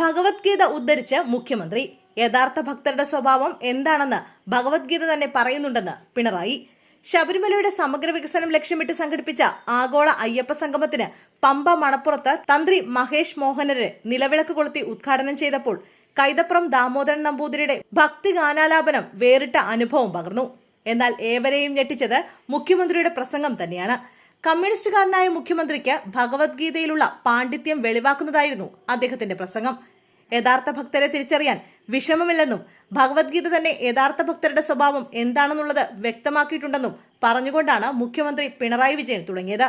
ഭഗവത്ഗീത ഉദ്ധരിച്ച് മുഖ്യമന്ത്രി യഥാർത്ഥ ഭക്തരുടെ സ്വഭാവം എന്താണെന്ന് ഭഗവത്ഗീത തന്നെ പറയുന്നുണ്ടെന്ന് പിണറായി. ശബരിമലയുടെ സമഗ്ര വികസനം ലക്ഷ്യമിട്ട് സംഘടിപ്പിച്ച ആഗോള അയ്യപ്പ സംഗമത്തിന് പമ്പ മണപ്പുറത്ത് തന്ത്രി മഹേഷ് മോഹനര് നിലവിളക്ക് കൊളുത്തി ഉദ്ഘാടനം ചെയ്തപ്പോൾ കൈതപ്പുറം ദാമോദരൻ നമ്പൂതിരിയുടെ ഭക്തിഗാനാലാപനം വേറിട്ട അനുഭവം പകർന്നു. എന്നാൽ ഏവരെയും ഞെട്ടിച്ചത് മുഖ്യമന്ത്രിയുടെ പ്രസംഗം തന്നെയാണ്. കമ്മ്യൂണിസ്റ്റുകാരനായ മുഖ്യമന്ത്രിക്ക് ഭഗവത്ഗീതയിലുള്ള പാണ്ഡിത്യം വെളിവാക്കുന്നതായിരുന്നു അദ്ദേഹത്തിന്റെ പ്രസംഗം. യഥാർത്ഥ ഭക്തരെ തിരിച്ചറിയാൻ വിഷമമില്ലെന്നും ഭഗവത്ഗീത തന്നെ യഥാർത്ഥ ഭക്തരുടെ സ്വഭാവം എന്താണെന്നുള്ളത് വ്യക്തമാക്കിയിട്ടുണ്ടെന്നും പറഞ്ഞുകൊണ്ടാണ് മുഖ്യമന്ത്രി പിണറായി വിജയൻ തുടങ്ങിയത്.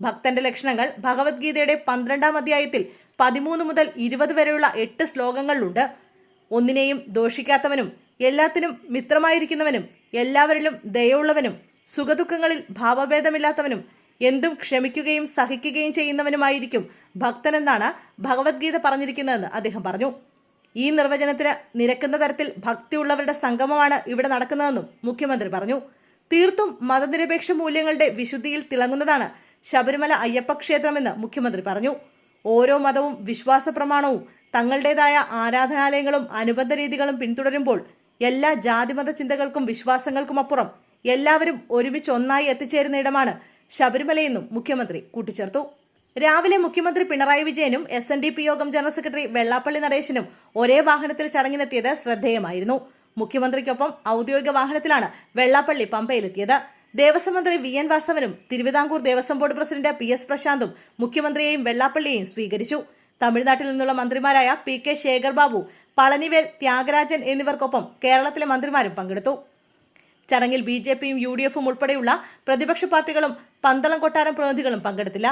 ഭക്തന്റെ ലക്ഷണങ്ങൾ ഭഗവത്ഗീതയുടെ പന്ത്രണ്ടാം അധ്യായത്തിൽ പതിമൂന്ന് മുതൽ ഇരുപത് വരെയുള്ള എട്ട് ശ്ലോകങ്ങളിലുണ്ട്. ഒന്നിനെയും ദോഷിക്കാത്തവനും എല്ലാത്തിനും മിത്രമായിരിക്കുന്നവനും എല്ലാവരിലും ദയുള്ളവനും സുഖദുഃഖങ്ങളിൽ ഭാവഭേദമില്ലാത്തവനും എന്തും ക്ഷമിക്കുകയും സഹിക്കുകയും ചെയ്യുന്നവനുമായിരിക്കും ഭക്തനെന്നാണ് ഭഗവത്ഗീത പറഞ്ഞിരിക്കുന്നതെന്ന് അദ്ദേഹം പറഞ്ഞു. ഈ നിർവചനത്തിന് നിരക്കുന്ന തരത്തിൽ ഭക്തിയുള്ളവരുടെ സംഗമമാണ് ഇവിടെ നടക്കുന്നതെന്നും മുഖ്യമന്ത്രി പറഞ്ഞു. തീർത്തും മതനിരപേക്ഷ മൂല്യങ്ങളുടെ വിശുദ്ധിയിൽ തിളങ്ങുന്നതാണ് ശബരിമല അയ്യപ്പ ക്ഷേത്രമെന്ന് മുഖ്യമന്ത്രി പറഞ്ഞു. ഓരോ മതവും വിശ്വാസ പ്രമാണവും തങ്ങളുടേതായ ആരാധനാലയങ്ങളും അനുബന്ധ രീതികളും പിന്തുടരുമ്പോൾ എല്ലാ ജാതിമത ചിന്തകൾക്കും വിശ്വാസങ്ങൾക്കും അപ്പുറം എല്ലാവരും ഒരുമിച്ച് ഒന്നായി എത്തിച്ചേരുന്ന ഇടമാണ് ശബരിമലയെന്നും മുഖ്യമന്ത്രി കൂട്ടിച്ചേർത്തു. രാവിലെ മുഖ്യമന്ത്രി പിണറായി വിജയനും S N D P Yogam general secretary Vellappally നടേശനും ഒരേ വാഹനത്തിൽ ചടങ്ങിനെത്തിയത് ശ്രദ്ധേയമായിരുന്നു. മുഖ്യമന്ത്രിക്കൊപ്പം ഔദ്യോഗിക വാഹനത്തിലാണ് വെള്ളാപ്പള്ളി പമ്പയിലെത്തിയത്. ദേവസ്വം മന്ത്രി V N വാസവനും Thiruvithamkoor Devaswom board president P S പ്രശാന്തും മുഖ്യമന്ത്രിയെയും വെള്ളാപ്പള്ളിയെയും സ്വീകരിച്ചു. തമിഴ്നാട്ടിൽ നിന്നുള്ള മന്ത്രിമാരായ പി കെ ശേഖർ ബാബു പളനിവേൽ ത്യാഗരാജൻ എന്നിവർക്കൊപ്പം കേരളത്തിലെ മന്ത്രിമാരും പങ്കെടുത്തു. ചടങ്ങിൽ ബി ജെ പിയും യു ഡി എഫും ഉൾപ്പെടെയുള്ള പ്രതിപക്ഷ പാർട്ടികളും പന്തളം കൊട്ടാരം പ്രതിനിധികളും പങ്കെടുത്തില്ല.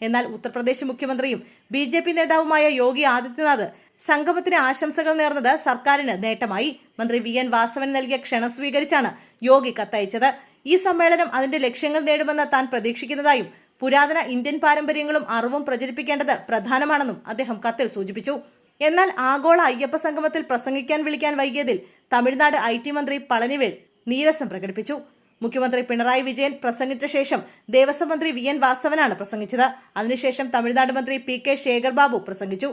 എന്നാൽ ഉത്തർപ്രദേശ് മുഖ്യമന്ത്രിയും ബി ജെ പി നേതാവുമായ യോഗി ആദിത്യനാഥ് സംഗമത്തിന് ആശംസകൾ നേർന്നത് സർക്കാരിന് നേട്ടമായി. മന്ത്രി വി എൻ വാസവൻ നൽകിയ ക്ഷണം സ്വീകരിച്ചാണ് യോഗി കത്തയച്ചത്. ഈ സമ്മേളനം അതിന്റെ ലക്ഷ്യങ്ങൾ നേടുമെന്ന് താൻ പ്രതീക്ഷിക്കുന്നതായും പുരാതന ഇന്ത്യൻ പാരമ്പര്യങ്ങളും അറിവും പ്രചരിപ്പിക്കേണ്ടത് പ്രധാനമാണെന്നും അദ്ദേഹം കത്തിൽ സൂചിപ്പിച്ചു. എന്നാൽ ആഗോള അയ്യപ്പ സംഗമത്തിൽ പ്രസംഗിക്കാൻ വിളിക്കാൻ വൈകിയതിൽ തമിഴ്നാട് ഐ മന്ത്രി പളനിവേൽ നീരസം പ്രകടിപ്പിച്ചു. മുഖ്യമന്ത്രി പിണറായി വിജയൻ പ്രസംഗിച്ച ശേഷം ദേവസ്വം മന്ത്രി വി എൻ വാസവനാണ് പ്രസംഗിച്ചത്. അതിനുശേഷം തമിഴ്നാട് മന്ത്രി പി കെ ശേഖർ ബാബു പ്രസംഗിച്ചു.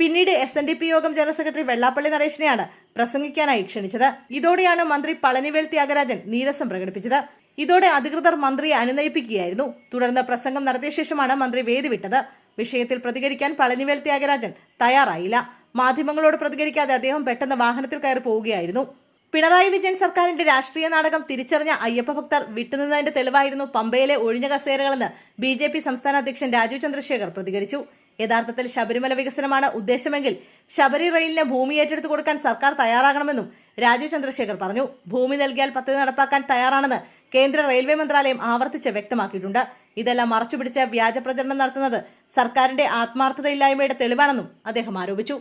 പിന്നീട് S N D P Yogam general secretary Vellappally നരേശനെയാണ് പ്രസംഗിക്കാനായി ക്ഷണിച്ചത്. ഇതോടെയാണ് മന്ത്രി പളനിവേൽ ത്യാഗരാജൻ നീരസം പ്രകടിപ്പിച്ചത്. ഇതോടെ അധികൃതർ മന്ത്രിയെ അനുനയിപ്പിക്കുകയായിരുന്നു. തുടർന്ന് പ്രസംഗം നടത്തിയ ശേഷമാണ് മന്ത്രി വേദി വിട്ടത്. വിഷയത്തിൽ പ്രതികരിക്കാൻ പളനിവേൽ ത്യാഗരാജൻ തയ്യാറായില്ല. മാധ്യമങ്ങളോട് പ്രതികരിക്കാതെ അദ്ദേഹം പെട്ടെന്ന് വാഹനത്തിൽ കയറി പോവുകയായിരുന്നു. പിണറായി വിജയൻ സർക്കാരിന്റെ രാഷ്ട്രീയ നാടകം തിരിച്ചറിഞ്ഞ അയ്യപ്പ ഭക്തർ വിട്ടുനിന്നതിന്റെ തെളിവായിരുന്നു പമ്പയിലെ ഒഴിഞ്ഞ കസേരകളെന്ന് ബി ജെ പി സംസ്ഥാന അധ്യക്ഷൻ രാജീവ് ചന്ദ്രശേഖർ പ്രതികരിച്ചു. യഥാർത്ഥത്തിൽ ശബരിമല വികസനമാണ് ഉദ്ദേശമെങ്കിൽ ശബരി റെയിലിന് ഭൂമി ഏറ്റെടുത്തു കൊടുക്കാൻ സർക്കാർ തയ്യാറാകണമെന്നും രാജീവ് ചന്ദ്രശേഖർ പറഞ്ഞു. ഭൂമി നൽകിയാൽ പദ്ധതി നടപ്പാക്കാൻ തയ്യാറാണെന്ന് കേന്ദ്ര റെയിൽവേ മന്ത്രാലയം ആവർത്തിച്ച് വ്യക്തമാക്കിയിട്ടുണ്ട്. ഇതെല്ലാം മറച്ചുപിടിച്ച് വ്യാജ പ്രചരണം നടത്തുന്നത് സർക്കാരിന്റെ ആത്മാർത്ഥതയില്ലായ്മയുടെ തെളിവാണെന്നും അദ്ദേഹം ആരോപിച്ചു.